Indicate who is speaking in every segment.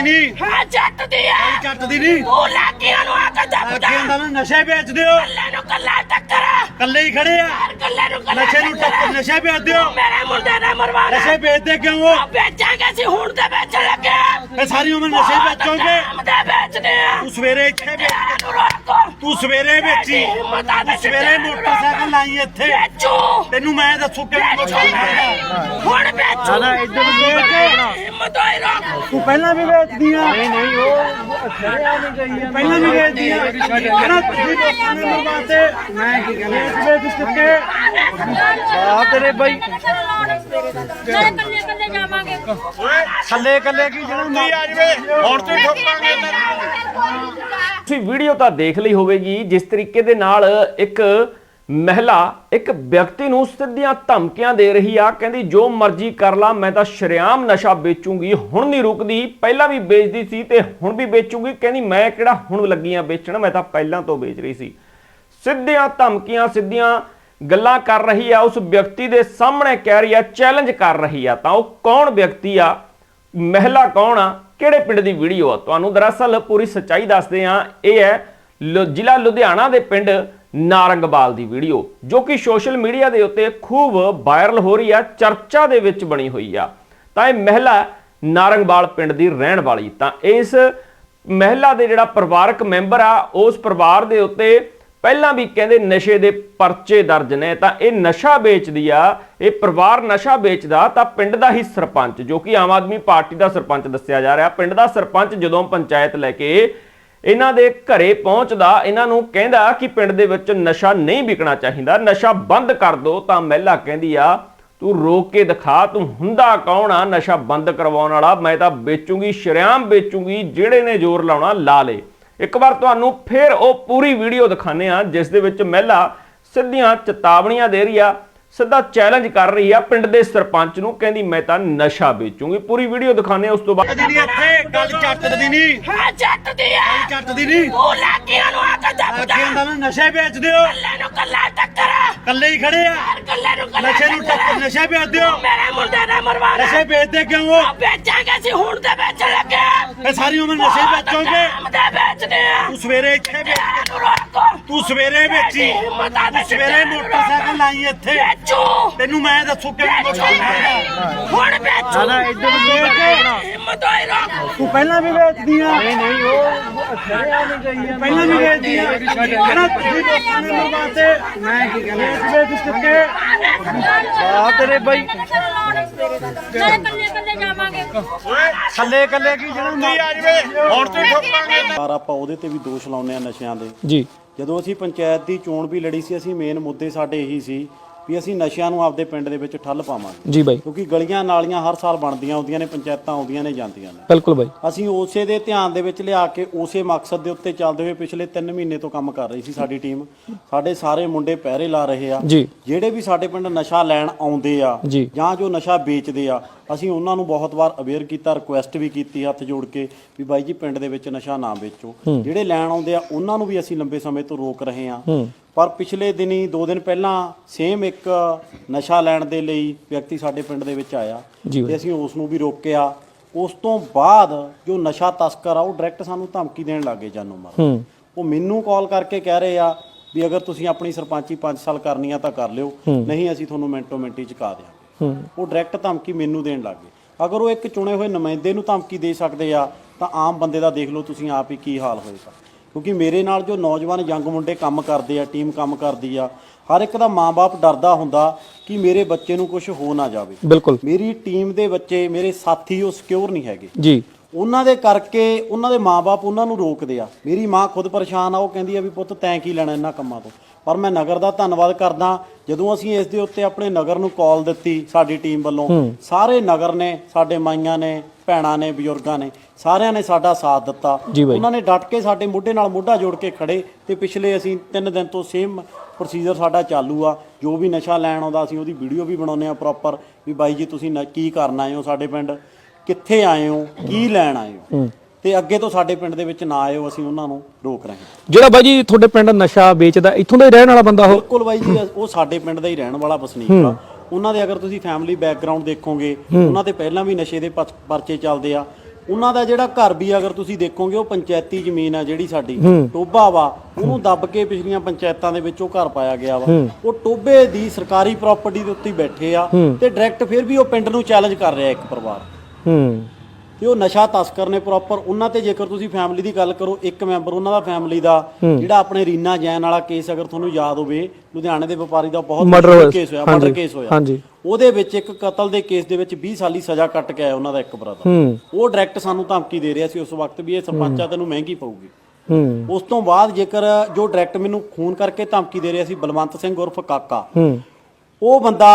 Speaker 1: ਚੱਟਦੀ ਨਹੀਂ।
Speaker 2: ਹਾਂ ਜੱਟ ਦੀ ਆ
Speaker 1: ਚੱਟਦੀ ਨਹੀਂ।
Speaker 2: ਉਹ ਲਾਕੀਆਂ ਨੂੰ ਆ ਕੇ ਦੱਬਦਾ
Speaker 1: ਹੁੰਦਾ ਨਾ ਨਸ਼ੇ ਵੇਚਦੇ ਹੋ?
Speaker 2: ਕੱਲੇ ਨੂੰ ਕੱਲਾ ਟੱਕਰ।
Speaker 1: ਕੱਲੇ ਹੀ ਖੜੇ ਆ।
Speaker 2: ਕੱਲੇ ਨੂੰ ਕੱਲਾ
Speaker 1: ਨਸ਼ੇ ਨੂੰ ਟੱਕਰ। ਨਸ਼ੇ ਵੇਚਦੇ ਹੋ।
Speaker 2: ਮੇਰੇ ਮੁੰਡੇ ਨੇ ਮਰਵਾਣਾ
Speaker 1: ਨਸ਼ੇ ਵੇਚਦੇ ਕਿਉਂ ਹੋ?
Speaker 2: ਵੇਚਾਂਗੇ ਸੀ ਹੁਣ ਤੇ ਵੇਚਣ ਲੱਗੇ
Speaker 1: ਇਹ ਸਾਰੀ ਉਮਰ ਨਸ਼ੇ ਵੇਚੋਗੇ।
Speaker 2: ਤੇ ਵੇਚਦੇ ਆ।
Speaker 1: ਤੂੰ ਸਵੇਰੇ ਇੱਥੇ ਵੇਚ ਤੂੰ ਸਵੇਰੇ ਵੇਚੀ। ਤੂੰ ਸਵੇਰੇ ਮੋਟਰਸਾਈਕਲ ਲਾਈ ਇੱਥੇ।
Speaker 2: ਵੇਚੋ।
Speaker 1: ਤੈਨੂੰ ਮੈਂ ਦੱਸੂ ਕਿਵੇਂ ਮੋਟਰਸਾਈਕਲ
Speaker 2: ਹੁਣ ਵੇਚੋ।
Speaker 1: ਨਾ ਇੱਧਰ ਵੇਚ। ਕੇ ਤੂੰ ਪਹਿਲਾਂ ਵੀ ਵੇਚਦੀ ਆ ਨਹੀਂ ਨਹੀਂ ਉਹ ਛੜਿਆ ਨਹੀਂ ਗਈ ਪਹਿਲਾਂ ਵੀ ਵੇਚਦੀ ਆ ਕਹਿੰਦਾ ਤੁਸੀਂ ਲੋਕਾਂ ਨੇ ਮਰਵਾਤੇ ਮੈਂ ਕੀ ਕਹਿੰਦਾ? ਵੇਚ ਵੇਚ ਚੁੱਕੇ ਆ ਤੇਰੇ ਬਾਈ।
Speaker 3: ਨਾਲੇ ਕੱਲੇ ਕੱਲੇ ਜਾਵਾਂਗੇ।
Speaker 1: ਥੱਲੇ ਕੱਲੇ ਕੀ ਜਿਹੜਾ ਨਹੀਂ ਆ ਜਵੇ। ਹੁਣ ਤੂੰ ਠੋਕਾਂਗੇ
Speaker 4: ਤੁਸੀਂ ਵੀਡੀਓ ਤਾਂ ਦੇਖ ਲਈ ਹੋਵੇਗੀ। ਜਿਸ ਤਰੀਕੇ ਦੇ ਨਾਲ ਇੱਕ ਮਹਿਲਾ ਇੱਕ ਵਿਅਕਤੀ ਨੂੰ ਸਿੱਧੀਆਂ ਧਮਕੀਆਂ ਦੇ ਰਹੀ ਆ, ਕਹਿੰਦੀ, ਜੋ ਮਰਜ਼ੀ ਕਰ ਲਾ, ਮੈਂ ਤਾਂ ਸ਼ਰੇਆਮ ਨਸ਼ਾ ਵੇਚੂੰਗੀ। ਹੁਣ ਨਹੀਂ ਰੁਕਦੀ, ਪਹਿਲਾਂ ਵੀ ਵੇਚਦੀ ਸੀ ਤੇ ਹੁਣ ਵੀ ਵੇਚੂਗੀ। ਕਹਿੰਦੀ, ਮੈਂ ਕਿਹੜਾ ਹੁਣ ਲੱਗੀ ਆ ਵੇਚਣ? ਮੈਂ ਤਾਂ ਪਹਿਲਾਂ ਤੋਂ ਵੇਚ ਰਹੀ ਸੀ। ਸਿੱਧੀਆਂ ਧਮਕੀਆਂ, ਸਿੱਧੀਆਂ ਗੱਲਾਂ ਕਰ ਰਹੀ ਆ, ਉਸ ਵਿਅਕਤੀ ਦੇ ਸਾਹਮਣੇ ਕਹਿ ਰਹੀ ਆ, ਚੈਲੰਜ ਕਰ ਰਹੀ ਆ। ਤਾਂ ਉਹ ਕੌਣ ਵਿਅਕਤੀ ਆ? ਮਹਿਲਾ ਕੌਣ ਆ? ਕਿਹੜੇ ਪਿੰਡ ਦੀ ਵੀਡੀਓ ਆ? ਤੁਹਾਨੂੰ ਦਰਅਸਲ ਪੂਰੀ ਸੱਚਾਈ ਦੱਸਦੇ ਆ ਇਹ ਹੈ ਜ਼ਿਲ੍ਹਾ ਲੁਧਿਆਣਾ ਦੇ ਪਿੰਡ ਨਾਰੰਗਬਾਲ ਦੀ ਵੀਡੀਓ, ਜੋ ਕਿ ਸੋਸ਼ਲ ਮੀਡੀਆ ਦੇ ਉੱਤੇ ਖੂਬ ਵਾਇਰਲ ਹੋ ਰਹੀ ਆ, ਚਰਚਾ ਦੇ ਵਿੱਚ ਬਣੀ ਹੋਈ ਆ। ਤਾਂ ਇਹ ਮਹਿਲਾ ਨਾਰੰਗਵਾਲ ਪਿੰਡ ਦੀ ਰਹਿਣ ਵਾਲੀ। ਤਾਂ ਇਸ ਮਹਿਲਾ ਦੇ ਜਿਹੜਾ ਪਰਿਵਾਰਕ ਮੈਂਬਰ ਆ, ਉਸ ਪਰਿਵਾਰ ਦੇ ਉੱਤੇ ਪਹਿਲਾਂ ਵੀ ਕਹਿੰਦੇ ਨਸ਼ੇ ਦੇ ਪਰਚੇ ਦਰਜ ਨੇ। ਤਾਂ ਇਹ ਨਸ਼ਾ ਵੇਚਦੀ ਆ, ਇਹ ਪਰਿਵਾਰ ਨਸ਼ਾ ਵੇਚਦਾ, ਤਾਂ ਪਿੰਡ ਦਾ ਹੀ ਸਰਪੰਚ, ਜੋ ਕਿ ਆਮ ਆਦਮੀ ਪਾਰਟੀ ਦਾ ਸਰਪੰਚ ਦੱਸਿਆ ਜਾ ਰਿਹਾ। ਪਿੰਡ ਦਾ ਸਰਪੰਚ ਜਦੋਂ ਪੰਚਾਇਤ ਲੈ ਕੇ ਇਹਨਾਂ ਦੇ ਘਰੇ ਪਹੁੰਚਦਾ, ਇਹਨਾਂ ਨੂੰ ਕਹਿੰਦਾ ਕਿ ਪਿੰਡ ਦੇ ਵਿੱਚ ਨਸ਼ਾ ਨਹੀਂ ਵਿਕਣਾ ਚਾਹੀਦਾ, ਨਸ਼ਾ ਬੰਦ ਕਰ ਦਿਓ ਤਾਂ ਮਹਿਲਾ ਕਹਿੰਦੀ ਆ, ਤੂੰ ਰੋਕ ਕੇ ਦਿਖਾ, ਤੂੰ ਹੁੰਦਾ ਕੌਣ ਆ ਨਸ਼ਾ ਬੰਦ ਕਰਵਾਉਣ ਵਾਲਾ? ਮੈਂ ਤਾਂ ਵੇਚੂੰਗੀ, ਸ਼ਰਿਆਮ ਵੇਚੂੰਗੀ, ਜਿਹੜੇ ਨੇ ਜ਼ੋਰ ਲਾਉਣਾ, ਲਾ ਲੇ। ਇੱਕ ਵਾਰ ਤੁਹਾਨੂੰ ਫਿਰ ਉਹ ਪੂਰੀ ਵੀਡੀਓ ਦਿਖਾਣੇ ਆ ਜਿਸ ਦੇ ਵਿੱਚ ਮਹਿਲਾ ਸਿੱਧੀਆਂ ਚੇਤਾਵਨੀਆਂ ਦੇ ਰਹੀ ਆ। ਸਿੱਧਾ ਚੈਲੰਜ ਕਰ ਰਹੀ ਆ ਪਿੰਡ ਦੇ ਸਰਪੰਚ ਨੂੰ ਕਹਿੰਦੀ ਮੈਂ ਤਾਂ ਨਸ਼ਾ ਵੇਚੂੰਗੀ। ਪੂਰੀ ਵੀਡੀਓ ਦਿਖਾਣੇ ਉਸ ਤੋਂ ਬਾਅਦ
Speaker 1: ਨਹੀਂ ਇੱਥੇ ਗੱਲ ਚੱਟਦੀ ਨਹੀਂ।
Speaker 2: ਹਾਂ ਦੀ ਆ।
Speaker 1: ਚੱਟਦੀ ਨਹੀਂ।
Speaker 2: ਉਹ ਲਾਕੀਆਂ ਨੂੰ ਆ ਕੇ ਦੱਬਦਾ
Speaker 1: ਹੁੰਦਾ ਨਾ ਨਸ਼ੇ ਵੇਚਦੇ ਹੋ।
Speaker 2: ਕੱਲੇ ਨੂੰ ਕੱਲਾ ਟੱਕਰ।
Speaker 1: ਕੱਲੇ ਹੀ ਖੜੇ ਆ।
Speaker 2: ਕੱਲੇ ਨੂੰ ਕੱਲਾ
Speaker 1: ਨਸ਼ੇ ਨੂੰ ਟੱਕਰ। ਨਸ਼ੇ ਵੇਚਦੇ ਹੋ।
Speaker 2: ਮੇਰੇ ਮੁੰਡੇ ਨੇ ਮਰਵਾਣਾ
Speaker 1: ਨਸ਼ੇ ਵੇਚਦੇ ਕਿਉਂ ਹੋ?
Speaker 2: ਵੇਚਾਂਗੇ ਸੀ ਹੁਣ ਤੇ ਵੇਚਣ ਲੱਗੇ
Speaker 1: ਇਹ ਸਾਰੀ ਉਮਰ ਨਸ਼ੇ ਵੇਚੋਗੇ।
Speaker 2: ਵੇਚਦੇ ਆ।
Speaker 1: ਤੂੰ ਸਵੇਰੇ ਇੱਥੇ ਵੇਚ ਤੂੰ ਸਵੇਰੇ ਵੇਚੀ। ਤੂੰ ਸਵੇਰੇ ਮੋਟਰਸਾਈਕਲ ਲਾਈ ਇੱਥੇ।
Speaker 2: ਵੇਚੋ
Speaker 1: ਤੈਨੂੰ ਮੈਂ ਦੱਸੂ ਕਿਵੇਂ ਮੋਟਰਸਾਈਕਲ
Speaker 2: ਹੁਣ ਵੇਚੋ
Speaker 1: ਨਾ ਇੱਧਰ ਨੂੰ ਵੇਚ ਕੇ
Speaker 2: ਹਿੰਮਤ ਹੋਈ ਰੋਕ
Speaker 1: ਤੂੰ ਪਹਿਲਾਂ ਵੀ ਵੇਚਦੀ ਆ ਨਹੀਂ ਨਹੀਂ ਉਹ ਛੜਿਆ ਨਹੀਂ ਗਈ ਪਹਿਲਾਂ ਵੀ ਵੇਚਦੀ ਆ ਕਹਿੰਦਾ ਤੁਸੀਂ ਲੋਕਾਂ ਨੇ ਮਰਵਾਤੇ ਮੈਂ ਕੀ ਕਹਿੰਦਾ? ਵੇਚ ਵੇਚ ਚੁੱਕੇ ਆ ਤੇਰੇ ਬਾਈ।
Speaker 3: ਨਾਲੇ ਕੱਲੇ ਕੱਲੇ ਜਾਵਾਂਗੇ।
Speaker 1: ਥੱਲੇ ਕੱਲੇ ਕੀ ਜਿਹੜਾ ਨਹੀਂ ਆ ਜਵੇ? ਹੁਣ ਤੂੰ ਠੋਕਾਂਗੇ
Speaker 5: ਪਰ ਆਪਾਂ ਉਹਦੇ ਤੇ ਵੀ ਦੋਸ਼ ਲਾਉਂਦੇ ਆ ਨਸ਼ਿਆਂ ਦੇ।
Speaker 6: ਜੀ।
Speaker 5: ਜਦੋਂ ਅਸੀਂ ਪੰਚਾਇਤ ਦੀ ਚੋਣ ਵੀ ਲੜੀ ਸੀ ਅਸੀਂ ਮੇਨ ਮੁੱਦੇ ਸਾਡੇ ਇਹੀ ਸੀ ਵੀ ਅਸੀਂ ਨਸ਼ਿਆਂ ਨੂੰ ਆਪਦੇ ਪਿੰਡ ਦੇ ਵਿੱਚ ਠੱਲ ਪਾਵਾਂਗੇ।
Speaker 6: ਜੀ ਬਾਈ।
Speaker 5: ਕਿਉਂਕਿ ਗਲੀਆਂ ਨਾਲੀਆਂ ਹਰ ਸਾਲ ਬਣਦੀਆਂ ਆਉਂਦੀਆਂ ਨੇ ਪੰਚਾਇਤਾਂ ਆਉਂਦੀਆਂ ਨੇ ਜਾਂਦੀਆਂ ਨੇ।
Speaker 6: ਬਿਲਕੁਲ ਬਾਈ।
Speaker 5: ਅਸੀਂ ਉਸੇ ਦੇ ਧਿਆਨ ਦੇ ਵਿੱਚ ਲਿਆ ਕੇ ਉਸੇ ਮਕਸਦ ਦੇ ਉੱਤੇ ਚੱਲਦੇ ਹੋਏ ਪਿਛਲੇ 3 ਮਹੀਨੇ ਤੋਂ ਕੰਮ ਕਰ ਰਹੀ ਸੀ ਸਾਡੀ ਟੀਮ। ਸਾਡੇ ਸਾਰੇ ਮੁੰਡੇ ਪਹਿਰੇ ਲਾ ਰਹੇ ਆ।
Speaker 6: ਜੀ।
Speaker 5: ਜਿਹੜੇ ਵੀ ਸਾਡੇ ਪਿੰਡ ਨਸ਼ਾ ਲੈਣ ਆਉਂਦੇ ਆ
Speaker 6: ਜੀ।
Speaker 5: ਜਾਂ ਜੋ ਨਸ਼ਾ ਵੇਚਦੇ ਆ ਅਸੀਂ ਉਹਨਾਂ ਨੂੰ ਬਹੁਤ ਵਾਰ ਅਵੇਅਰ ਕੀਤਾ ਰਿਕੁਐਸਟ ਵੀ ਕੀਤੀ ਹੱਥ ਜੋੜ ਕੇ ਵੀ ਬਾਈ ਜੀ ਪਿੰਡ ਦੇ ਵਿੱਚ ਨਸ਼ਾ ਨਾ ਵੇਚੋ। ਜਿਹੜੇ ਲੈਣ ਆਉਂਦੇ ਆ ਉਹਨਾਂ ਨੂੰ ਵੀ ਅਸੀਂ ਲੰਬੇ ਸਮੇਂ ਤੋਂ ਰੋਕ ਰਹੇ ਆ। ਪਰ ਪਿਛਲੇ ਦਿਨੀ 2 ਦਿਨ ਪਹਿਲਾਂ ਸੇਮ ਇੱਕ ਨਸ਼ਾ ਲੈਣ ਦੇ ਲਈ ਵਿਅਕਤੀ ਸਾਡੇ ਪਿੰਡ ਦੇ ਵਿੱਚ ਆਇਆ ਤੇ ਅਸੀਂ ਉਸ ਨੂੰ ਵੀ ਰੋਕਿਆ। ਉਸ ਤੋਂ ਬਾਅਦ ਜੋ ਨਸ਼ਾ ਤਸਕਰ ਆ ਉਹ ਡਾਇਰੈਕਟ ਸਾਨੂੰ ਧਮਕੀ ਦੇਣ ਲੱਗੇ ਜਾਨੋਂ ਮਾਰ ਉਹ ਮੈਨੂੰ ਕਾਲ ਕਰਕੇ ਕਹਿ ਰਹੇ ਆ ਵੀ ਅਗਰ ਤੁਸੀਂ ਆਪਣੀ ਸਰਪੰਚੀ 5 ਸਾਲ ਕਰਨੀ ਆ ਤਾਂ ਕਰ ਲਿਓ ਨਹੀਂ ਅਸੀਂ ਤੁਹਾਨੂੰ ਮਿੰਟੋ ਮਿੰਟੀ ਚੁਕਾ ਦਿਆਂਗੇ।
Speaker 6: ਹੂੰ।
Speaker 5: ਉਹ ਡਾਇਰੈਕਟ ਧਮਕੀ ਮੈਨੂੰ ਦੇਣ ਲੱਗ ਅਗਰ ਉਹ ਇੱਕ ਚੁਣੇ ਹੋਏ ਨੁਮਾਇੰਦੇ ਨੂੰ ਧਮਕੀ ਦੇ ਸਕਦੇ ਆ ਤਾਂ ਆਮ ਬੰਦੇ ਦਾ ਦੇਖ ਲਓ ਤੁਸੀਂ ਆਪ ਹੀ ਕੀ ਹਾਲ ਹੋਏਗਾ। ਕਿਉਂਕਿ ਮੇਰੇ ਨਾਲ ਜੋ ਨੌਜਵਾਨ ਯੰਗ ਮੁੰਡੇ ਕੰਮ ਕਰਦੇ ਆ ਟੀਮ ਕੰਮ ਕਰਦੀ ਆ ਹਰ ਇੱਕ ਦਾ ਮਾਂ-ਬਾਪ ਡਰਦਾ ਹੁੰਦਾ ਕਿ ਮੇਰੇ ਬੱਚੇ ਨੂੰ ਕੁਝ ਹੋ ਨਾ ਜਾਵੇ।
Speaker 6: ਬਿਲਕੁਲ।
Speaker 5: ਮੇਰੀ ਟੀਮ ਦੇ ਬੱਚੇ ਮੇਰੇ ਸਾਥੀ ਉਹ ਸਿਕਿਉਰ ਨਹੀਂ ਹੈਗੇ।
Speaker 6: ਜੀ।
Speaker 5: ਉਹਨਾਂ ਦੇ ਕਰਕੇ ਉਹਨਾਂ ਦੇ ਮਾਪੇ ਉਹਨਾਂ ਨੂੰ ਰੋਕਦੇ ਆ। ਮੇਰੀ ਮਾਂ ਖੁਦ ਪਰੇਸ਼ਾਨ ਆ ਉਹ ਕਹਿੰਦੀ ਆ ਵੀ ਪੁੱਤ ਤੈਂ ਕੀ ਲੈਣਾ ਇਹਨਾਂ ਕੰਮਾਂ ਤੋਂ? ਪਰ ਮੈਂ ਨਗਰ ਦਾ ਧੰਨਵਾਦ ਕਰਦਾ ਜਦੋਂ ਅਸੀਂ ਇਸ ਦੇ ਉੱਤੇ ਆਪਣੇ ਨਗਰ ਨੂੰ ਕਾਲ ਦਿੱਤੀ ਸਾਡੀ ਟੀਮ ਵੱਲੋਂ ਸਾਰੇ ਨਗਰ ਨੇ ਸਾਡੇ ਮਾਈਆਂ ਨੇ ਭੈਣਾਂ ਨੇ ਬਜ਼ੁਰਗਾਂ ਨੇ ਸਾਰਿਆਂ ਨੇ ਸਾਡਾ ਸਾਥ ਦਿੱਤਾ। ਉਹਨਾਂ ਨੇ ਡਟ ਕੇ ਸਾਡੇ ਮੋਢੇ ਨਾਲ ਮੋਢਾ ਜੋੜ ਕੇ ਖੜੇ ਤੇ ਪਿਛਲੇ ਅਸੀਂ 3 ਦਿਨ ਤੋਂ ਸੇਮ ਪ੍ਰੋਸੀਜਰ ਸਾਡਾ ਚਾਲੂ ਆ। ਜੋ ਵੀ ਨਸ਼ਾ ਲੈਣ ਆਉਂਦਾ ਅਸੀਂ ਉਹਦੀ ਵੀਡੀਓ ਵੀ ਬਣਾਉਂਦੇ ਆ ਪ੍ਰੋਪਰ ਵੀ ਬਾਈ ਜੀ ਤੁਸੀਂ ਕੀ ਕਰਨ ਆਏ ਹੋ ਸਾਡੇ ਪਿੰਡ? ਕਿੱਥੇ ਆਏ ਹੋ? ਕੀ ਲੈਣ ਆਏ ਹੋ। ਤੇ ਅੱਗੇ ਤੋਂ ਸਾਡੇ ਪਿੰਡ ਦੇ ਵਿੱਚ ਨਾ ਆਇਓ ਅਸੀਂ ਉਹਨਾਂ ਨੂੰ ਰੋਕ ਰਹੇ ਹਾਂ।
Speaker 6: ਜਿਹੜਾ ਬਾਈ ਜੀ ਤੁਹਾਡੇ ਪਿੰਡ ਨਸ਼ਾ ਵੇਚਦਾ ਇੱਥੋਂ ਦਾ ਹੀ ਰਹਿਣ ਵਾਲਾ ਬੰਦਾ ਉਹ?
Speaker 5: ਬਿਲਕੁਲ ਬਾਈ ਜੀ ਉਹ ਸਾਡੇ ਪਿੰਡ ਦਾ ਹੀ ਰਹਿਣ ਵਾਲਾ ਵਸਨੀਕ ਆ। ਉਹਨਾਂ ਦੇ ਅਗਰ ਤੁਸੀਂ ਫੈਮਿਲੀ ਬੈਕਗ੍ਰਾਉਂਡ ਦੇਖੋਗੇ ਉਹਨਾਂ ਦੇ ਪਹਿਲਾਂ ਵੀ ਨਸ਼ੇ ਦੇ ਪਰਚ- ਚੱਲਦੇ ਆ। ਉਹਨਾਂ ਦਾ ਜਿਹੜਾ ਘਰ ਵੀ ਅਗਰ ਤੁਸੀਂ ਦੇਖੋਗੇ ਉਹ ਪੰਚਾਇਤੀ ਜ਼ਮੀਨ ਆ ਜਿਹੜੀ ਸਾਡੀ। ਟੋਬਾ ਵਾ ਉਹਨੂੰ ਦੱਬ ਕੇ ਪਿਛਲੀਆਂ ਪੰਚਾਇਤਾਂ ਦੇ ਵਿੱਚ ਉਹ ਘਰ ਪਾਇਆ ਗਿਆ ਵਾ। ਉਹ ਟੋਬੇ ਦੀ ਸਰਕਾਰੀ ਪ੍ਰਾਪਰਟੀ ਦੇ ਉੱਤੇ ਹੀ ਬੈਠੇ ਆ ਤੇ ਡਾਇਰੈਕਟ ਫਿਰ ਵੀ ਉਹ ਪਿੰਡ ਨੂੰ ਚੈਲੰਜ ਕਰ ਰਿਹਾ ਇੱਕ ਪਰਿਵਾਰ।
Speaker 6: ਹੂੰ।
Speaker 5: ਤੇ ਉਹ ਨਸ਼ਾ ਤਸਕਰ ਨੇ ਪ੍ਰੋਪਰ ਉਹਨਾਂ ਤੇ ਜੇਕਰ ਤੁਸੀਂ ਫੈਮਿਲੀ ਦੀ ਗੱਲ ਕਰੋ ਇੱਕ ਮੈਂਬਰ ਉਹਨਾਂ ਦਾ ਫੈਮਿਲੀ ਦਾ ਜਿਹੜਾ ਆਪਣੇ ਰੀਨਾ ਜੈਨ ਵਾਲਾ ਕੇਸ ਅਗਰ ਤੁਹਾਨੂੰ ਯਾਦ ਹੋਵੇ ਲੁਧਿਆਣੇ ਦੇ ਵਪਾਰੀ ਦਾ ਬਹੁਤ
Speaker 6: ਹੋਇਆ
Speaker 5: ਕੇਸ। ਹੋਇਆ ਮਰਡਰ ਕੇਸ ਹੋਇਆ।
Speaker 6: ਹਾਂਜੀ।
Speaker 5: ਉਹਦੇ ਵਿੱਚ ਇੱਕ ਕਤਲ ਦੇ ਕੇਸ ਦੇ ਵਿੱਚ 20 ਸਾਲੀ ਸਜ਼ਾ ਕੱਟ ਕੇ ਆਇਆ ਉਹਨਾਂ ਦਾ ਇੱਕ ਬ੍ਰਦਰ ਉਹ ਡਾਇਰੈਕਟ ਸਾਨੂੰ ਧਮਕੀ ਦੇ ਰਿਹਾ ਸੀ ਉਸ ਵਕਤ ਵੀ ਇਹ ਸਰਪੰਚਾ ਤੈਨੂੰ ਮਹਿੰਗੀ ਪਊਗੀ। ਉਸ ਤੋਂ ਬਾਅਦ ਜੇਕਰ ਜੋ ਡਾਇਰੈਕਟ ਮੈਨੂੰ ਫੋਨ ਕਰਕੇ ਧਮਕੀ ਦੇ ਰਿਹਾ ਸੀ ਬਲਵੰਤ ਸਿੰਘ ਉਰਫ ਕਾਕਾ ਉਹ ਬੰਦਾ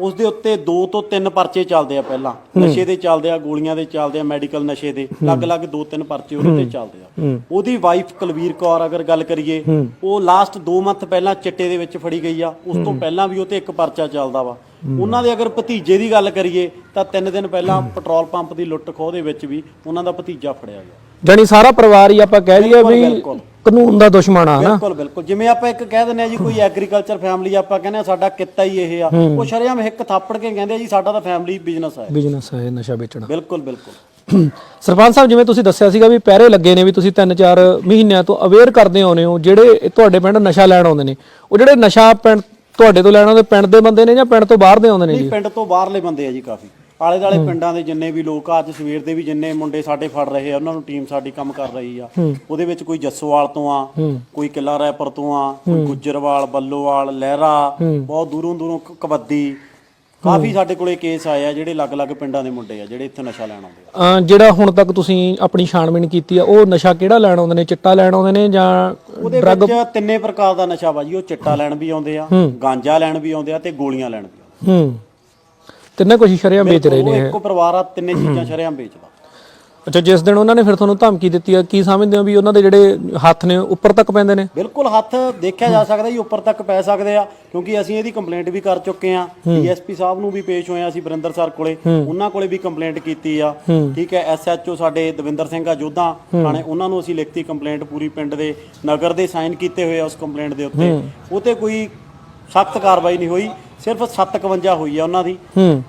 Speaker 5: ਉਸ ਦੇ ਉੱਤੇ ਦੋ ਤੋਂ ਤਿੰਨ ਪਰਚੇ ਚੱਲਦੇ ਆ ਪਹਿਲਾਂ। ਨਸ਼ੇ ਦੇ ਚੱਲਦੇ ਆ ਗੋਲੀਆਂ ਦੇ ਚੱਲਦੇ ਆ ਮੈਡੀਕਲ ਨਸ਼ੇ ਦੇ। ਅਲੱਗ-ਅਲੱਗ ਦੋ ਤਿੰਨ ਪਰਚੇ ਉਹਦੇ ਤੇ ਚੱਲਦੇ ਆ। ਉਹਦੀ ਵਾਈਫ ਕੁਲਵੀਰ ਕੌਰ ਅਗਰ ਗੱਲ ਕਰੀਏ ਉਹ ਲਾਸਟ 2 ਮੰਥ ਪਹਿਲਾਂ ਚਿੱਟੇ ਦੇ ਵਿੱਚ ਫੜੀ ਗਈ ਆ। ਉਸ ਤੋਂ ਪਹਿਲਾਂ ਵੀ ਉਹ ਤੇ ਇੱਕ ਪਰਚਾ ਚੱਲਦਾ ਵਾ। ਉਹਨਾਂ ਦੇ ਅਗਰ ਭਤੀਜੇ ਦੀ ਗੱਲ ਕਰੀਏ ਤਾਂ 3 ਦਿਨ ਪਹਿਲਾਂ ਪੈਟਰੋਲ ਪੰਪ ਦੀ ਲੁੱਟ ਖੋਹ ਦੇ ਵਿੱਚ ਵੀ ਉਹਨਾਂ ਦਾ ਭਤੀਜਾ ਫੜਿਆ ਗਿਆ।
Speaker 6: ਜਾਨੀ ਸਾਰਾ ਪਰਿਵਾਰ ਹੀ ਆਪਾਂ ਕਹਿ ਲਈਏ ਵੀ। ਕਾਨੂੰਨ ਦਾ ਦੁਸ਼ਮਣ ਆ ਹਨਾ?
Speaker 5: ਬਿਲਕੁਲ ਬਿਲਕੁਲ। ਜਿਵੇਂ ਆਪਾਂ ਇੱਕ ਕਹਿ ਦਿੰਦੇ ਆ ਜੀ ਕੋਈ ਐਗਰੀਕਲਚਰ ਫੈਮਿਲੀ ਆਪਾਂ ਕਹਿੰਦੇ ਆ ਸਾਡਾ ਕਿੱਤਾ ਹੀ ਇਹ ਆ। ਉਹ ਸ਼ਰੇਆਮ ਇੱਕ ਥਾਪੜ ਕੇ ਕਹਿੰਦੇ ਆ ਜੀ ਸਾਡਾ ਤਾਂ ਫੈਮਿਲੀ ਬਿਜ਼ਨਸ ਹੈ
Speaker 6: ਬਿਜ਼ਨਸ ਹੈ ਨਸ਼ਾ ਵੇਚਣਾ।
Speaker 5: ਬਿਲਕੁਲ ਬਿਲਕੁਲ।
Speaker 6: ਸਰਪੰਚ ਸਾਹਿਬ ਜਿਵੇਂ ਤੁਸੀਂ ਦੱਸਿਆ ਸੀਗਾ ਵੀ ਪਹਿਰੇ ਲੱਗੇ ਨੇ ਵੀ ਤੁਸੀਂ 3-4 ਮਹੀਨਿਆਂ ਤੋਂ ਅਵੇਅਰ ਕਰਦੇ ਆਉਨੇ ਹੋ ਜਿਹੜੇ ਤੁਹਾਡੇ ਪਿੰਡ ਨਸ਼ਾ ਲੈਣ ਆਉਂਦੇ ਨੇ ਉਹ ਜਿਹੜੇ ਨਸ਼ਾ ਪਿੰਡ ਤੁਹਾਡੇ ਤੋਂ ਲੈਣ ਆਉਂਦੇ ਪਿੰਡ ਦੇ ਬੰਦੇ ਨੇ ਜਾਂ ਪਿੰਡ ਤੋਂ ਬਾਹਰ ਦੇ ਆਉਂਦੇ ਨੇ ਜੀ?
Speaker 5: ਨਹੀਂ ਪਿੰਡ ਤੋਂ ਬਾਹਰਲੇ ਬੰਦੇ ਆ ਜੀ ਕਾਫੀ। ਆਲੇ ਦਾਲੇ ਪਿੰਡਾਂ ਦੇ ਜਿੰਨੇ ਵੀ ਲੋਕ ਆ ਅੱਜ ਸਵੇਰ ਦੇ ਵੀ ਜਿੰਨੇ ਮੁੰਡੇ ਸਾਡੇ ਫੜ ਰਹੇ ਆ ਉਹਨਾਂ ਨੂੰ ਟੀਮ ਸਾਡੀ ਕੰਮ ਕਰ ਰਹੀ ਆ। ਉਹਦੇ ਵਿੱਚ ਕੋਈ ਜੱਸੋਵਾਲ ਤੋਂ ਆ ਕੋਈ ਕਿਲਾ ਰੈਪਰ ਤੋਂ ਆ ਕੋਈ ਗੁੱਜਰਵਾਲ ਬੱਲੋਵਾਲ ਲਹਿਰਾ ਬਹੁਤ ਦੂਰੋਂ ਦੂਰੋਂ ਕਬੱਡੀ। ਕਾਫੀ ਸਾਡੇ ਕੋਲੇ ਕੇਸ ਆਏ ਆ ਜਿਹੜੇ ਅਲੱਗ-ਅਲੱਗ ਪਿੰਡਾਂ ਦੇ ਮੁੰਡੇ ਆ ਜਿਹੜੇ ਇੱਥੇ ਨਸ਼ਾ ਲੈਣ ਆਉਂਦੇ ਆ।
Speaker 6: ਜਿਹੜਾ ਹੁਣ ਤੱਕ ਤੁਸੀਂ ਆਪਣੀ ਛਾਣਬੀਣ ਕੀਤੀ ਆ ਉਹ ਨਸ਼ਾ ਕਿਹੜਾ ਲੈਣ ਆਉਂਦੇ ਨੇ? ਚਿੱਟਾ ਲੈਣ ਆਉਂਦੇ ਨੇ ਜਾਂ
Speaker 5: ਉਹਦੇ ਵਿੱਚ ਤਿੰਨੇ ਪ੍ਰਕਾਰ ਦਾ ਨਸ਼ਾ ਵਾ ਜੀ ਉਹ ਚਿੱਟਾ ਲੈਣ ਵੀ ਆਉਂਦੇ ਆ ਗਾਂਜਾ ਲੈਣ ਵੀ ਆਉਂਦੇ ਆ ਤੇ ਗੋਲੀਆਂ ਲੈਣ ਵੀ ਆਉਂਦੇ
Speaker 6: ਹੂੰ। ਤਿੰਨੇ ਕੁਝ ਸ਼ਰਿਆਂ ਵੇਚ ਰਹੇ ਨੇ
Speaker 5: ਇੱਕੋ ਪਰਿਵਾਰ ਆ ਤਿੰਨੇ ਚੀਜ਼ਾਂ ਸ਼ਰੇਆਮ ਵੇਚਦਾ।
Speaker 6: ਅੱਛਾ ਜਿਸ ਦਿਨ ਉਹਨਾਂ ਨੇ ਫਿਰ ਤੁਹਾਨੂੰ ਧਮਕੀ ਦਿੱਤੀ ਆ ਕੀ ਸਮਝਦੇ ਹੋ ਵੀ ਉਹਨਾਂ ਦੇ ਜਿਹੜੇ ਹੱਥ ਨੇ ਉੱਪਰ ਤੱਕ ਪੈਂਦੇ ਨੇ?
Speaker 5: ਬਿਲਕੁਲ ਹੱਥ ਦੇਖਿਆ ਜਾ ਸਕਦਾ ਜੀ ਉੱਪਰ ਤੱਕ ਪੈ ਸਕਦੇ ਆ ਕਿਉਂਕਿ ਅਸੀਂ ਇਹਦੀ ਕੰਪਲੇਂਟ ਵੀ ਕਰ ਚੁੱਕੇ ਆ। ਡੀਐਸਪੀ ਸਾਹਿਬ ਨੂੰ ਵੀ ਪੇਸ਼ ਹੋਏ ਆ ਅਸੀਂ ਵਰਿੰਦਰ ਸਰ ਕੋਲੇ। ਉਹਨਾਂ ਕੋਲੇ ਵੀ ਕੰਪਲੇਂਟ ਕੀਤੀ ਆ। ਠੀਕ ਹੈ ਐਸਐਚਓ ਸਾਡੇ ਦਵਿੰਦਰ ਸਿੰਘ ਆ ਜੋਧਾ ਥਾਣੇ ਉਹਨਾਂ ਨੂੰ ਅਸੀਂ ਲਿਖਤੀ ਕੰਪਲੇਂਟ ਪੂਰੀ ਪਿੰਡ ਦੇ ਨਗਰ ਦੇ ਸਾਈਨ ਕੀਤੇ ਹੋਏ ਆ ਉਸ ਕੰਪਲੇਂਟ ਦੇ ਉੱਤੇ। ਉਹ ਤੇ ਕੋਈ ਸਖਤ ਕਾਰਵਾਈ ਨਹੀਂ ਹੋਈ। ਸਿਰਫ 751 ਹੋਈ ਆ ਉਹਨਾਂ ਦੀ।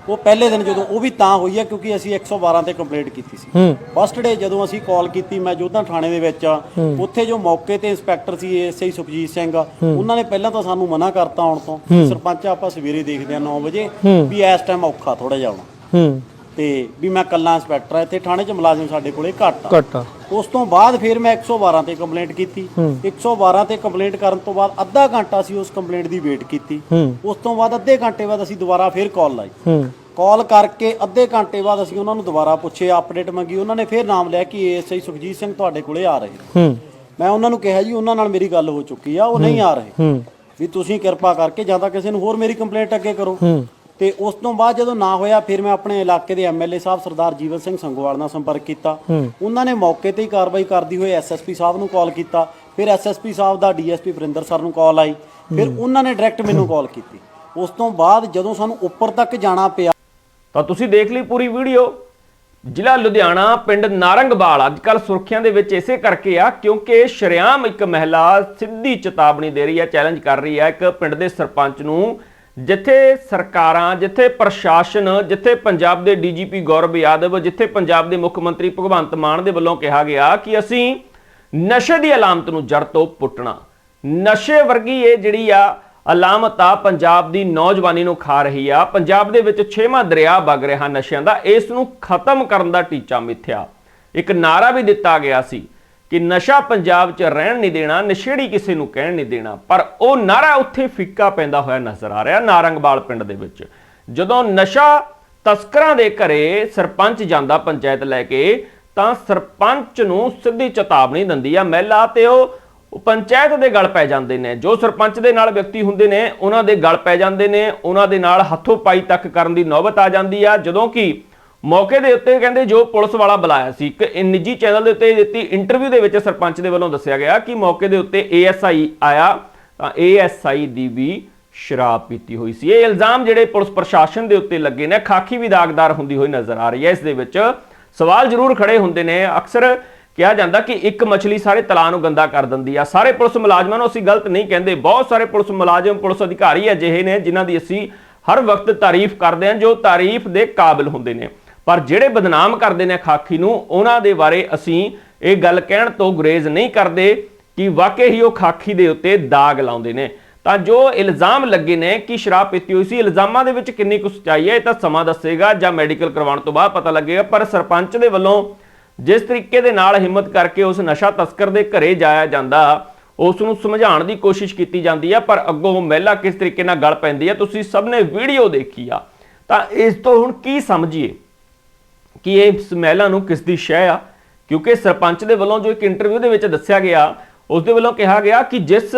Speaker 5: ਉਹ ਪਹਿਲੇ ਦਿਨ ਜਦੋਂ ਉਹ ਵੀ ਤਾਂ ਹੋਈ ਆ ਕਿਉਂਕਿ ਅਸੀਂ 112 ਤੇ ਕੰਪਲੇਂਟ ਕੀਤੀ ਸੀ। ਫਸਟ ਡੇ ਜਦੋਂ ਅਸੀਂ ਕਾਲ ਕੀਤੀ ਮੈਂ ਜੋਧਾ ਥਾਣੇ ਦੇ ਵਿੱਚ ਉੱਥੇ ਜੋ ਮੌਕੇ ਤੇ ਇੰਸਪੈਕਟਰ ਸੀ ਐਸਆਈ ਸੁਖਜੀਤ ਸਿੰਘ ਉਹਨਾਂ ਨੇ ਪਹਿਲਾਂ ਤਾਂ ਸਾਨੂੰ ਮਨਾ ਕਰਤਾ ਆਉਣ ਤੋਂ। ਸਰਪੰਚ ਆਪਾਂ ਸਵੇਰੇ ਦੇਖਦੇ ਆ 9 ਵਜੇ ਵੀ ਇਸ ਟਾਈਮ ਔਖਾ ਥੋੜਾ ਜਿਹਾ ਆਉਣਾ
Speaker 6: ਹੂੰ।
Speaker 5: ਤੇ ਵੀ ਮੈਂ ਕੱਲਾ ਇੰਸਪੈਕਟਰ ਆ। ਇੱਥੇ ਥਾਣੇ 'ਚ ਮੁਲਾਜ਼ਮ ਸਾਡੇ ਕੋਲੇ ਘੱਟ ਆ।
Speaker 6: ਘੱਟ ਆ।
Speaker 5: ਉਸ ਤੋਂ ਬਾਅਦ ਫਿਰ ਮੈਂ 112 ਤੇ ਕੰਪਲੇਂਟ ਕੀਤੀ। 112 ਤੇ ਕੰਪਲੇਂਟ ਕਰਨ ਤੋਂ ਬਾਅਦ ਅੱਧਾ ਘੰਟਾ ਅਸੀਂ ਉਸ ਕੰਪਲੇਂਟ ਦੀ ਵੇਟ ਕੀਤੀ। ਉਸ ਤੋਂ ਬਾਅਦ ਅੱਧੇ ਘੰਟੇ ਬਾਅਦ ਅਸੀਂ ਦੁਬਾਰਾ ਫਿਰ ਕਾਲ ਲਾਈ। ਕਾਲ ਕਰਕੇ ਅੱਧੇ ਘੰਟੇ ਬਾਅਦ ਅਸੀਂ ਉਹਨਾਂ ਨੂੰ ਦੁਬਾਰਾ ਪੁੱਛੇ ਅਪਡੇਟ ਮੰਗੀ। ਉਹਨਾਂ ਨੇ ਫਿਰ ਨਾਮ ਲਿਆ ਕਿ ਏਐਸਆਈ ਸੁਖਜੀਤ ਸਿੰਘ ਤੁਹਾਡੇ ਕੋਲੇ ਆ ਰਹੇ ਮੈਂ ਉਹਨਾਂ ਨੂੰ ਕਿਹਾ ਜੀ ਉਹਨਾਂ ਨਾਲ ਮੇਰੀ ਗੱਲ ਹੋ ਚੁੱਕੀ ਆ ਉਹ ਨਹੀਂ ਆ ਰਹੇ। ਵੀ ਤੁਸੀਂ ਕਿਰਪਾ ਕਰਕੇ ਜਾਂ ਤਾਂ ਕਿਸੇ ਨੂੰ ਹੋਰ ਮੇਰੀ ਕੰਪਲੇਂਟ ਅੱਗੇ ਕਰੋ। ਤੇ ਉਸ ਤੋਂ ਬਾਅਦ ਜਦੋਂ ਨਾ ਹੋਇਆ ਫਿਰ ਮੈਂ ਆਪਣੇ ਇਲਾਕੇ ਦੇ ਐਮਐਲਏ ਸਾਹਿਬ ਸਰਦਾਰ ਜੀਵਨ ਸਿੰਘ ਸੰਗੋਵਾਲ ਨਾਲ ਸੰਪਰਕ ਕੀਤਾ। ਉਹਨਾਂ ਨੇ ਮੌਕੇ ਤੇ ਹੀ ਕਾਰਵਾਈ ਕਰਦੀ ਹੋਏ ਐਸਐਸਪੀ ਸਾਹਿਬ ਨੂੰ ਕਾਲ ਕੀਤਾ। ਫਿਰ ਐਸਐਸਪੀ ਸਾਹਿਬ ਦਾ ਡੀਐਸਪੀ ਵਰਿੰਦਰ ਸਰ ਨੂੰ ਕਾਲ ਆਈ। ਫਿਰ ਉਹਨਾਂ ਨੇ ਡਾਇਰੈਕਟ ਮੈਨੂੰ ਕਾਲ ਕੀਤੀ। ਉਸ ਤੋਂ ਬਾਅਦ ਜਦੋਂ ਸਾਨੂੰ ਉੱਪਰ ਤੱਕ ਜਾਣਾ ਪਿਆ
Speaker 4: ਤਾਂ ਤੁਸੀਂ ਦੇਖ ਲਈ ਪੂਰੀ ਵੀਡੀਓ। ਜ਼ਿਲ੍ਹਾ ਲੁਧਿਆਣਾ ਪਿੰਡ ਨਾਰੰਗਵਾਲ ਅੱਜ ਕੱਲ ਸੁਰਖੀਆਂ ਦੇ ਵਿੱਚ ਇਸੇ ਕਰਕੇ ਆ ਕਿਉਂਕਿ ਸ਼ਰਿਆਮ ਇੱਕ ਮਹਿਲਾ ਸਿੱਧੀ ਚੇਤਾਵਨੀ ਦੇ ਰਹੀ ਹੈ ਚੈਲੰਜ ਕਰ ਰਹੀ ਹੈ। ਇੱਕ ਪਿੰਡ ਦੇ ਸਰਪੰਚ ਨੂੰ ਜਿੱਥੇ ਸਰਕਾਰਾਂ, ਜਿੱਥੇ ਪ੍ਰਸ਼ਾਸਨ, ਜਿੱਥੇ ਪੰਜਾਬ ਦੇ ਡੀਜੀਪੀ ਗੌਰਵ ਯਾਦਵ, ਜਿੱਥੇ ਪੰਜਾਬ ਦੇ ਮੁੱਖ ਮੰਤਰੀ ਭਗਵੰਤ ਮਾਨ ਦੇ ਵੱਲੋਂ ਕਿਹਾ ਗਿਆ ਕਿ ਅਸੀਂ ਨਸ਼ੇ ਦੀ ਅਲਾਮਤ ਨੂੰ ਜੜ ਤੋਂ ਪੁੱਟਣਾ। ਨਸ਼ੇ ਵਰਗੀ ਇਹ ਜਿਹੜੀ ਆ ਅਲਾਮਤ ਆ, ਪੰਜਾਬ ਦੀ ਨੌਜਵਾਨੀ ਨੂੰ ਖਾ ਰਹੀ ਆ। ਪੰਜਾਬ ਦੇ ਵਿੱਚ ਛੇਵਾਂ ਦਰਿਆ ਵਗ ਰਿਹਾ ਨਸ਼ਿਆਂ ਦਾ। ਇਸ ਨੂੰ ਖਤਮ ਕਰਨ ਦਾ ਟੀਚਾ ਮਿੱਥਿਆ। ਇੱਕ ਨਾਰਾ ਵੀ ਦਿੱਤਾ ਗਿਆ ਸੀ ਕਿ ਨਸ਼ਾ ਪੰਜਾਬ 'ਚ ਰਹਿਣ ਨਹੀਂ ਦੇਣਾ, ਨਸ਼ੇੜੀ ਕਿਸੇ ਨੂੰ ਕਹਿਣ ਨਹੀਂ ਦੇਣਾ, ਪਰ ਉਹ ਨਾਰਾ ਉੱਥੇ ਫਿੱਕਾ ਪੈਂਦਾ ਹੋਇਆ ਨਜ਼ਰ ਆ ਰਿਹਾ ਨਾਰੰਗਵਾਲ ਪਿੰਡ ਦੇ ਵਿੱਚ। ਜਦੋਂ ਨਸ਼ਾ ਤਸਕਰਾਂ ਦੇ ਘਰੇ ਸਰਪੰਚ ਜਾਂਦਾ ਪੰਚਾਇਤ ਲੈ ਕੇ, ਤਾਂ ਸਰਪੰਚ ਨੂੰ ਸਿੱਧੀ ਚੇਤਾਵਨੀ ਦਿੰਦੀ ਆ ਮਹਿਲਾ ਤੇ ਉਹ ਉਹ ਪੰਚਾਇਤ ਦੇ ਗਲ ਪੈ ਜਾਂਦੇ ਨੇ। ਜੋ ਸਰਪੰਚ ਦੇ ਨਾਲ ਵਿਅਕਤੀ ਹੁੰਦੇ ਨੇ, ਉਹਨਾਂ ਦੇ ਗਲ ਪੈ ਜਾਂਦੇ ਨੇ, ਉਹਨਾਂ ਦੇ ਨਾਲ ਹੱਥੋਂ ਪਾਈ ਤੱਕ ਕਰਨ ਦੀ ਨੌਬਤ ਆ ਜਾਂਦੀ ਆ। ਜਦੋਂ ਕਿ ਮੌਕੇ ਦੇ ਉੱਤੇ ਕਹਿੰਦੇ ਜੋ ਪੁਲਿਸ ਵਾਲਾ ਬੁਲਾਇਆ ਸੀ, ਇੱਕ ਇਹ ਨਿੱਜੀ ਚੈਨਲ ਦੇ ਉੱਤੇ ਦਿੱਤੀ ਇੰਟਰਵਿਊ ਦੇ ਵਿੱਚ ਸਰਪੰਚ ਦੇ ਵੱਲੋਂ ਦੱਸਿਆ ਗਿਆ ਕਿ ਮੌਕੇ ਦੇ ਉੱਤੇ ਏਐਸਆਈ ਆਇਆ, ਤਾਂ ਏਐਸਆਈ ਦੀ ਵੀ ਸ਼ਰਾਬ ਪੀਤੀ ਹੋਈ ਸੀ। ਇਹ ਇਲਜ਼ਾਮ ਜਿਹੜੇ ਪੁਲਿਸ ਪ੍ਰਸ਼ਾਸਨ ਦੇ ਉੱਤੇ ਲੱਗੇ ਨੇ, ਖਾਕੀ ਵੀ ਦਾਗਦਾਰ ਹੁੰਦੀ ਹੋਈ ਨਜ਼ਰ ਆ ਰਹੀ ਹੈ। ਇਸ ਦੇ ਵਿੱਚ ਸਵਾਲ ਜ਼ਰੂਰ ਖੜੇ ਹੁੰਦੇ ਨੇ। ਅਕਸਰ ਕਿਹਾ ਜਾਂਦਾ ਕਿ ਇੱਕ ਮਛਲੀ ਸਾਰੇ ਤਲਾਅ ਨੂੰ ਗੰਦਾ ਕਰ ਦਿੰਦੀ ਆ। ਸਾਰੇ ਪੁਲਿਸ ਮੁਲਾਜ਼ਮਾਂ ਨੂੰ ਅਸੀਂ ਗਲਤ ਨਹੀਂ ਕਹਿੰਦੇ। ਬਹੁਤ ਸਾਰੇ ਪੁਲਿਸ ਮੁਲਾਜ਼ਮ, ਪੁਲਿਸ ਅਧਿਕਾਰੀ ਅਜਿਹੇ ਨੇ ਜਿਨ੍ਹਾਂ ਦੀ ਅਸੀਂ ਹਰ ਵਕਤ ਤਾਰੀਫ ਕਰਦੇ ਹਾਂ, ਜੋ ਤਾਰੀਫ ਦੇ ਕਾਬਿਲ ਹੁੰਦੇ ਨੇ। ਪਰ ਜਿਹੜੇ ਬਦਨਾਮ ਕਰਦੇ ਨੇ ਖਾਕੀ ਨੂੰ, ਉਹਨਾਂ ਦੇ ਬਾਰੇ ਅਸੀਂ ਇਹ ਗੱਲ ਕਹਿਣ ਤੋਂ ਗੁਰੇਜ਼ ਨਹੀਂ ਕਰਦੇ ਕਿ ਵਾਕਈ ਹੀ ਉਹ ਖਾਕੀ ਦੇ ਉੱਤੇ ਦਾਗ ਲਾਉਂਦੇ ਨੇ। ਤਾਂ ਜੋ ਇਲਜ਼ਾਮ ਲੱਗੇ ਨੇ ਕਿ ਸ਼ਰਾਬ ਪੀਤੀ ਹੋਈ ਸੀ, ਇਲਜ਼ਾਮਾਂ ਦੇ ਵਿੱਚ ਕਿੰਨੀ ਕੁ ਸੱਚਾਈ ਹੈ, ਇਹ ਤਾਂ ਸਮਾਂ ਦੱਸੇਗਾ ਜਾਂ ਮੈਡੀਕਲ ਕਰਵਾਉਣ ਤੋਂ ਬਾਅਦ ਪਤਾ ਲੱਗੇਗਾ, ਪਰ ਸਰਪੰਚ ਦੇ ਵੱਲੋਂ ਜਿਸ ਤਰੀਕੇ ਦੇ ਨਾਲ ਹਿੰਮਤ ਕਰਕੇ ਉਸ ਨਸ਼ਾ ਤਸਕਰ ਦੇ ਘਰੇ ਜਾਇਆ ਜਾਂਦਾ, ਉਸ ਨੂੰ ਸਮਝਾਉਣ ਦੀ ਕੋਸ਼ਿਸ਼ ਕੀਤੀ ਜਾਂਦੀ ਹੈ ਪਰ ਅੱਗੋਂ ਮਹਿਲਾ ਕਿਸ ਤਰੀਕੇ ਨਾਲ ਗਲ ਪੈਂਦੀ ਹੈ ਤੁਸੀਂ ਸਭ ਨੇ ਵੀਡੀਓ ਦੇਖੀ ਆ। ਤਾਂ ਇਸ ਤੋਂ ਹੁਣ ਕੀ ਸਮਝੀਏ? ਕਿ ਇਹ ਇਸ ਨੂੰ ਕਿਸ ਦੀ ਸ਼ੈ ਆ? ਕਿਉਂਕਿ ਸਰਪੰਚ ਦੇ ਵੱਲੋਂ ਜੋ ਇੱਕ ਇੰਟਰਵਿਊ ਦੇ ਵਿੱਚ ਦੱਸਿਆ ਗਿਆ, ਉਸ ਦੇ ਵੱਲੋਂ ਕਿਹਾ ਗਿਆ ਕਿ ਜਿਸ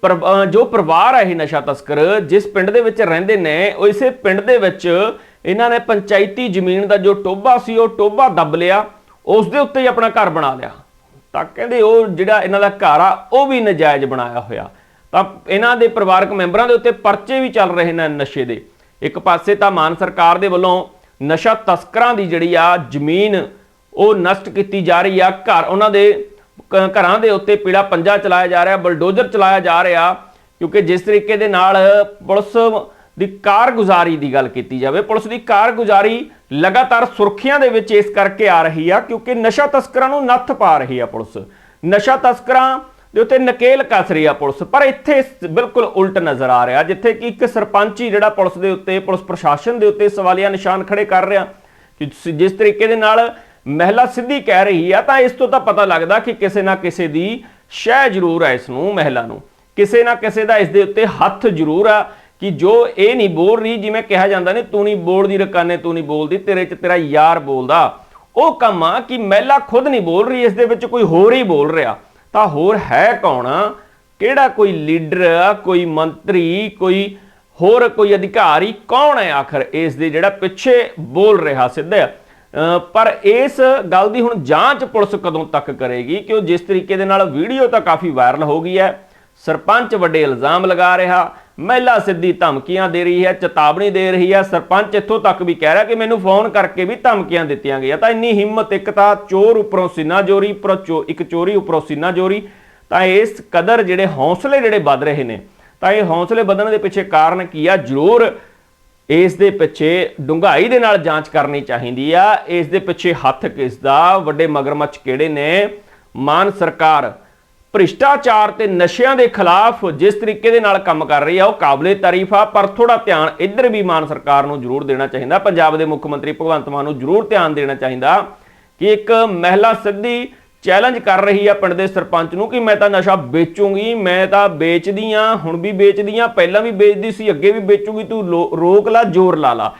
Speaker 4: ਪਰ- ਜੋ ਪਰਿਵਾਰ ਹੈ ਇਹ ਨਸ਼ਾ ਤਸਕਰ, ਜਿਸ ਪਿੰਡ ਦੇ ਵਿੱਚ ਰਹਿੰਦੇ ਨੇ, ਉਹ ਇਸੇ ਪਿੰਡ ਦੇ ਵਿੱਚ ਇਹਨਾਂ ਨੇ ਪੰਚਾਇਤੀ ਜ਼ਮੀਨ ਦਾ ਜੋ ਟੋਬਾ ਸੀ, ਉਹ ਟੋਬਾ ਦੱਬ ਲਿਆ, ਉਸ ਦੇ ਉੱਤੇ ਹੀ ਆਪਣਾ ਘਰ ਬਣਾ ਲਿਆ। ਤਾਂ ਕਹਿੰਦੇ ਉਹ ਜਿਹੜਾ ਇਹਨਾਂ ਦਾ ਘਰ ਆ, ਉਹ ਵੀ ਨਜਾਇਜ਼ ਬਣਾਇਆ ਹੋਇਆ। ਤਾਂ ਇਹਨਾਂ ਦੇ ਪਰਿਵਾਰਕ ਮੈਂਬਰਾਂ ਦੇ ਉੱਤੇ ਪਰਚੇ ਵੀ ਚੱਲ ਰਹੇ ਨੇ ਨਸ਼ੇ ਦੇ। ਇੱਕ ਪਾਸੇ ਤਾਂ ਮਾਨ ਸਰਕਾਰ ਦੇ ਵੱਲੋਂ ਨਸ਼ਾ ਤਸਕਰਾਂ ਦੀ ਜਿਹੜੀ ਆ ਜ਼ਮੀਨ ਉਹ ਨਸ਼ਟ ਕੀਤੀ ਜਾ ਰਹੀ ਆ। ਘਰ ਉਹਨਾਂ ਦੇ ਘਰਾਂ ਦੇ ਉੱਤੇ ਪੀੜਾ ਪੰਜਾ ਚਲਾਇਆ ਜਾ ਰਿਹਾ, ਬਲਡੋਜ਼ਰ ਚਲਾਇਆ ਜਾ ਰਿਹਾ, ਕਿਉਂਕਿ ਜਿਸ ਤਰੀਕੇ ਦੇ ਨਾਲ ਪੁਲਿਸ ਦੀ ਕਾਰਗੁਜ਼ਾਰੀ ਦੀ ਗੱਲ ਕੀਤੀ ਜਾਵੇ, ਪੁਲਿਸ ਦੀ ਕਾਰਗੁਜ਼ਾਰੀ ਲਗਾਤਾਰ ਸੁਰਖੀਆਂ ਦੇ ਵਿੱਚ ਇਸ ਕਰਕੇ ਆ ਰਹੀ ਆ, ਕਿਉਂਕਿ ਨਸ਼ਾ ਤਸਕਰਾਂ ਨੂੰ ਨੱਥ ਪਾ ਰਹੀ ਆ ਪੁਲਿਸ। ਨਸ਼ਾ ਤਸਕਰਾਂ ਦੇ ਉੱਤੇ ਨਕੇਲ ਕੱਸ ਰਹੀ ਆ ਪੁਲਿਸ। ਪਰ ਇੱਥੇ ਬਿਲਕੁਲ ਉਲਟ ਨਜ਼ਰ ਆ ਰਿਹਾ, ਜਿੱਥੇ ਕਿ ਇੱਕ ਸਰਪੰਚ ਹੀ ਜਿਹੜਾ ਪੁਲਿਸ ਦੇ ਉੱਤੇ, ਪੁਲਿਸ ਪ੍ਰਸ਼ਾਸਨ ਦੇ ਉੱਤੇ ਸਵਾਲੀਆ ਨਿਸ਼ਾਨ ਖੜੇ ਕਰ ਰਿਹਾ। ਕਿ ਜਿਸ ਤਰੀਕੇ ਦੇ ਨਾਲ ਮਹਿਲਾ ਸਿੱਧੀ ਕਹਿ ਰਹੀ ਆ, ਤਾਂ ਇਸ ਤੋਂ ਤਾਂ ਪਤਾ ਲੱਗਦਾ ਕਿ ਕਿਸੇ ਨਾ ਕਿਸੇ ਦੀ ਸ਼ਹਿ ਜ਼ਰੂਰ ਹੈ ਇਸ ਨੂੰ ਮਹਿਲਾ ਨੂੰ। ਕਿਸੇ ਨਾ ਕਿਸੇ ਦਾ ਇਸ ਦੇ ਉੱਤੇ ਹੱਥ ਜ਼ਰੂਰ ਆ ਕਿ ਜੋ ਇਹ ਨਹੀਂ ਬੋਲ ਰਹੀ, ਜਿਵੇਂ ਕਿਹਾ ਜਾਂਦਾ ਨੇ, ਤੂੰ ਨਹੀਂ ਬੋਲਦੀ ਰਕਾਨੇ, ਤੂੰ ਨਹੀਂ ਬੋਲਦੀ, ਤੇਰੇ 'ਚ ਤੇਰਾ ਯਾਰ ਬੋਲਦਾ। ਉਹ ਕੰਮ ਆ ਕਿ ਮਹਿਲਾ ਖੁਦ ਨਹੀਂ ਬੋਲ ਰਹੀ, ਇਸ ਦੇ ਵਿੱਚ ਕੋਈ ਹੋਰ ਹੀ ਬੋਲ ਰਿਹਾ। ਤਾਂ ਹੋਰ ਹੈ ਕੌਣ? ਕਿਹੜਾ ਕੋਈ ਲੀਡਰ ਕੋਈ ਮੰਤਰੀ ਕੋਈ ਹੋਰ ਕੋਈ ਅਧਿਕਾਰੀ? ਕੌਣ ਹੈ ਆਖਰ ਇਸ ਦੇ ਜਿਹੜਾ ਪਿੱਛੇ ਬੋਲ ਰਿਹਾ ਸਿੱਧਾ ਅ, ਪਰ ਇਸ ਗੱਲ ਦੀ ਹੁਣ ਜਾਂਚ ਪੁਲਿਸ ਕਦੋਂ ਤੱਕ ਕਰੇਗੀ? ਕਿ ਜਿਸ ਤਰੀਕੇ ਦੇ ਨਾਲ ਵੀਡੀਓ ਤਾਂ ਕਾਫੀ ਵਾਇਰਲ ਹੋ ਗਈ ਹੈ। ਸਰਪੰਚ ਵੱਡੇ ਇਲਜ਼ਾਮ ਲਗਾ ਰਿਹਾ। ਮਹਿਲਾ ਸਿੱਧੀ ਧਮਕੀਆਂ ਦੇ ਰਹੀ ਹੈ, ਚੇਤਾਵਨੀ ਦੇ ਰਹੀ ਹੈ। ਸਰਪੰਚ ਇੱਥੋਂ ਤੱਕ ਵੀ ਕਹਿ ਰਿਹਾ ਕਿ ਮੈਨੂੰ ਫੋਨ ਕਰਕੇ ਵੀ ਧਮਕੀਆਂ ਦਿੱਤੀਆਂ ਗਈਆਂ। ਤਾਂ ਇੰਨੀ ਹਿੰਮਤ, ਇੱਕ ਤਾਂ ਚੋਰ ਉੱਪਰੋਂ ਸੀਨਾ ਜੋਰੀ, ਉੱਪਰੋਂ ਚੋ, ਇੱਕ ਚੋਰੀ ਉੱਪਰੋਂ ਸੀਨਾ ਜੋਰੀ। ਤਾਂ ਇਸ ਕਦਰ ਜਿਹੜੇ ਹੌਸਲੇ ਜਿਹੜੇ ਵੱਧ ਰਹੇ ਨੇ, ਤਾਂ ਇਹ ਹੌਸਲੇ ਵਧਣ ਦੇ ਪਿੱਛੇ ਕਾਰਨ ਕੀ ਆ? ਜ਼ਰੂਰ ਇਸ ਦੇ ਪਿੱਛੇ ਡੂੰਘਾਈ ਦੇ ਨਾਲ ਜਾਂਚ ਕਰਨੀ ਚਾਹੀਦੀ ਆ। ਇਸ ਦੇ ਪਿੱਛੇ ਹੱਥ ਕਿਸ ਦਾ ਵੱਡੇ ਮਗਰਮੱਛ ਕਿਹੜੇ ਨੇ? ਮਾਨ ਸਰਕਾਰ ਭ੍ਰਿਸ਼ਟਾਚਾਰ ਤੇ ਨਸ਼ਿਆਂ ਦੇ ਖਿਲਾਫ ਜਿਸ ਤਰੀਕੇ ਦੇ ਨਾਲ ਕੰਮ ਕਰ ਰਹੀ ਆ, ਉਹ ਕਾਬਲੇ ਤਾਰੀਫ ਆ, ਪਰ ਥੋੜਾ ਧਿਆਨ ਇੱਧਰ ਵੀ ਮਾਨ ਸਰਕਾਰ ਨੂੰ ਜ਼ਰੂਰ ਦੇਣਾ ਚਾਹੀਦਾ, ਪੰਜਾਬ ਦੇ ਮੁੱਖ ਮੰਤਰੀ ਭਗਵੰਤ ਮਾਨ ਨੂੰ ਜ਼ਰੂਰ ਧਿਆਨ ਦੇਣਾ ਚਾਹੀਦਾ ਕਿ ਇੱਕ ਮਹਿਲਾ ਸਿੱਧੀ ਚੈਲੰਜ ਕਰ ਰਹੀ ਆ ਪਿੰਡ ਦੇ ਸਰਪੰਚ ਨੂੰ ਕਿ ਮੈਂ ਤਾਂ ਨਸ਼ਾ ਵੇਚੂੰਗੀ, ਮੈਂ ਤਾਂ ਵੇਚਦੀ ਆ, ਹੁਣ ਵੀ ਵੇਚਦੀ ਆ, ਪਹਿਲਾਂ ਵੀ ਵੇਚਦੀ ਸੀ, ਅੱਗੇ ਵੀ ਵੇਚੂਗੀ, ਤੂੰ ਲੋ- ਰੋਕ ਲਾ, ਜ਼ੋਰ ਲਾ ਲਾ।